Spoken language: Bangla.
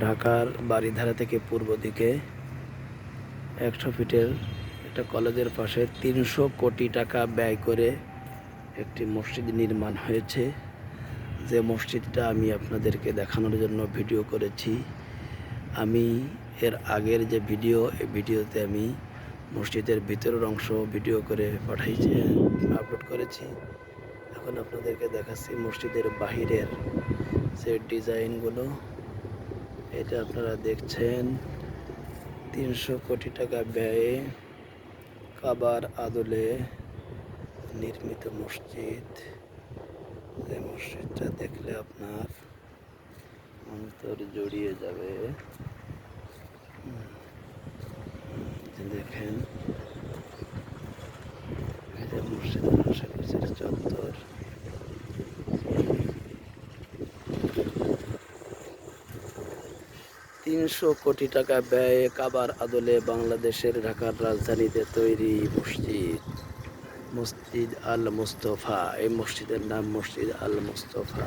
ঢাকার বাড়িধারা থেকে পূর্ব দিকে একশো ফিটের একটা কলেজের পাশে তিনশো কোটি টাকা ব্যয় করে একটি মসজিদ নির্মাণ হয়েছে। যে মসজিদটা আমি আপনাদেরকে দেখানোর জন্য ভিডিও করেছি। আমি এর আগের যে ভিডিও, এই ভিডিওতে আমি মসজিদের ভিতরের অংশ ভিডিও করে পাঠাইছি, আপলোড করেছি। এখন আপনাদেরকে দেখাচ্ছি মসজিদের বাহিরের যে ডিজাইনগুলো। এটা আপনারা দেখছেন। তিনশো কোটি টাকা ব্যয়ে কাবার আদলে নির্মিত মসজিদ। যে মসজিদটা দেখলে আপনার অন্তর জড়িয়ে যাবে। দেখেন এই যে মসজিদের আশেপাশের চত্বর তিনশো কোটি টাকা ব্যয়ে কাবার আদলে বাংলাদেশের ঢাকার রাজধানীতে তৈরি মসজিদ। মসজিদ আল মুস্তফা। এই মসজিদের নাম মসজিদ আল মুস্তফা।